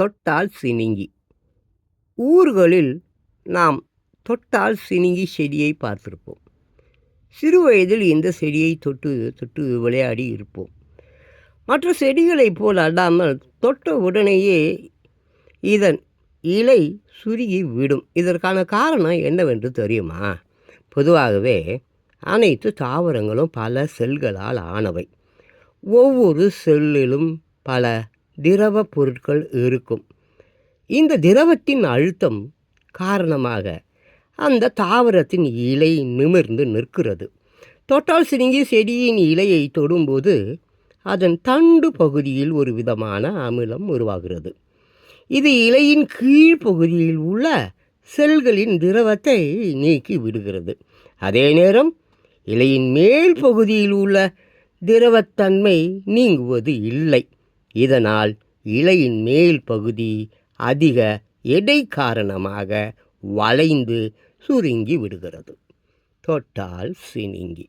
தொட்டால் சினிங்கி ஊர்களில் நாம் தொட்டால் சினிங்கி செடியை பார்த்துருப்போம். சிறு வயதில் இந்த செடியை தொட்டு தொட்டு விளையாடி இருப்போம். மற்ற செடிகளைப் போல் அல்லாமல் தொட்ட உடனேயே இதன் இலை சுருகி விடும். இதற்கான காரணம் என்னவென்று தெரியுமா? பொதுவாகவே அனைத்து தாவரங்களும் பல செல்களால் ஆனவை. ஒவ்வொரு செல்லிலும் பல திரவ பொருட்கள் இருக்கும். இந்த திரவத்தின் அழுத்தம் காரணமாக அந்த தாவரத்தின் இலை நிமிர்ந்து நிற்கிறது. தொட்டால் சிறுங்கி செடியின் இலையை தொடும்போது அதன் தண்டு பகுதியில் ஒரு விதமான அமிலம் உருவாகிறது. இது இலையின் கீழ் பகுதியில் உள்ள செல்களின் திரவத்தை நீக்கி விடுகிறது. அதே நேரம் இலையின் மேல் பகுதியில் உள்ள திரவத்தன்மை நீங்குவது இல்லை. இதனால் இலையின் மேல் பகுதி அதிக எடை காரணமாக வளைந்து சுருங்கி விடுகிறது. தொட்டால் சினிங்கி.